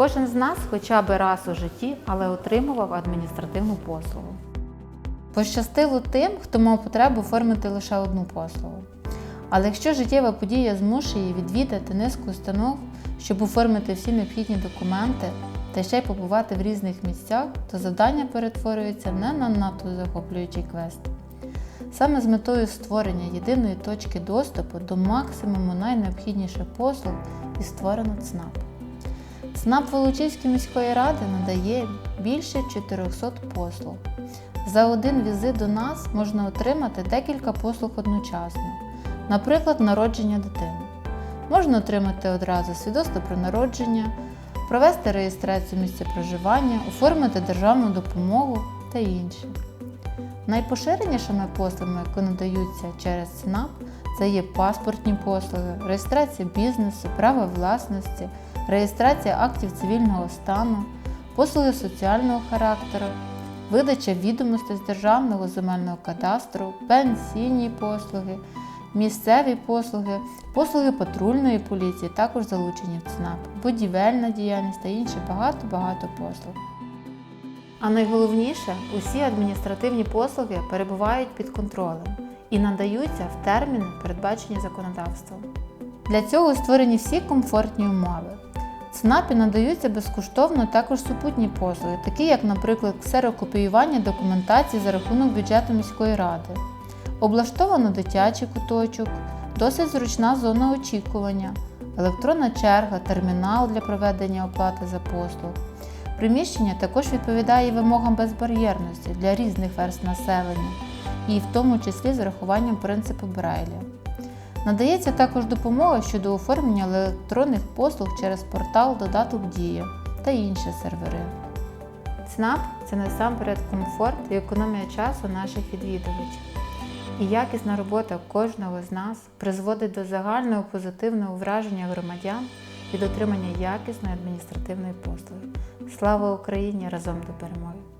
кожен з нас хоча б раз у житті, але отримував адміністративну послугу. Пощастило тим, хто мав потребу оформити лише одну послугу. Але якщо життєва подія змушує відвідати низку установ, щоб оформити всі необхідні документи та ще й побувати в різних місцях, то завдання перетворюється не на надто захоплюючий квест. Саме з метою створення єдиної точки доступу до максимуму найнеобхідніших послуг і створено ЦНАП. ЦНАП Волочиської міської ради надає більше 400 послуг. За один візит до нас можна отримати декілька послуг одночасно, наприклад, народження дитини. Можна отримати одразу свідоцтво про народження, провести реєстрацію місця проживання, оформити державну допомогу та інші. Найпоширенішими послугами, які надаються через ЦНАП, це є паспортні послуги, реєстрація бізнесу, право власності, реєстрація актів цивільного стану, послуги соціального характеру, видача відомостей з державного земельного кадастру, пенсійні послуги, місцеві послуги, послуги патрульної поліції, також залучені в ЦНАП, будівельна діяльність та інші багато-багато послуг. А найголовніше, усі адміністративні послуги перебувають під контролем і надаються в терміни, передбачені законодавством. Для цього створені всі комфортні умови. ЦНАПі надаються безкоштовно також супутні послуги, такі як, наприклад, ксерокопіювання документації за рахунок бюджету міської ради. Облаштовано дитячий куточок, досить зручна зона очікування, електронна черга, термінал для проведення оплати за послуг. Приміщення також відповідає вимогам безбар'єрності для різних верст населення, і в тому числі з врахуванням принципу Брайля. Надається також допомога щодо оформлення електронних послуг через портал Додаток Дія та інші сервери. ЦНАП це насамперед комфорт і економія часу наших відвідувачів. І якісна робота кожного з нас призводить до загального позитивного враження громадян від отримання якісної адміністративної послуги. Слава Україні! Разом до перемоги!